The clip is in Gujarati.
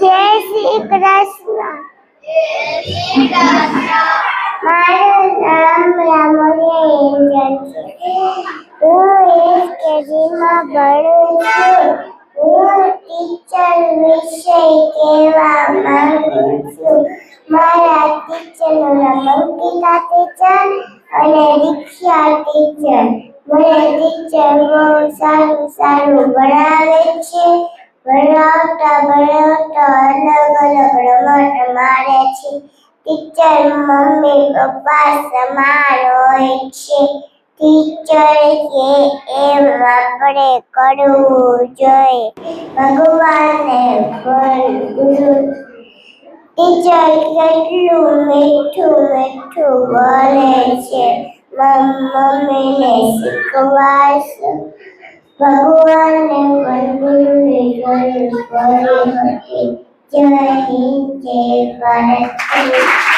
જય શ્રી કૃષ્ણ. મારું નામ રામોલી એન્જલ છે. હું એક કેજીમાં ભણું છું. હું ટીચર વિશે કહેવા માંગુ છું. મારા ટીચરનું નામ અંકિતા ટીચર અને દીક્ષા ટીચર. મને ટીચર બહુ સારું સારું ભણાવે છે. ભણાવતા અલગ અલગ રમત મારે છે. ટીચર મમ્મી, પપ્પા સમાન હોય છે. ટીચર કે એમ આપણે કરવું જોઈએ. ભગવાનને ભણવું ટીચર કેટલું મીઠું મીઠું બોલે છે. મમ્મીને શીખવાશ ભગવાનને મંદિરની Jai Hind, Jai Bharat.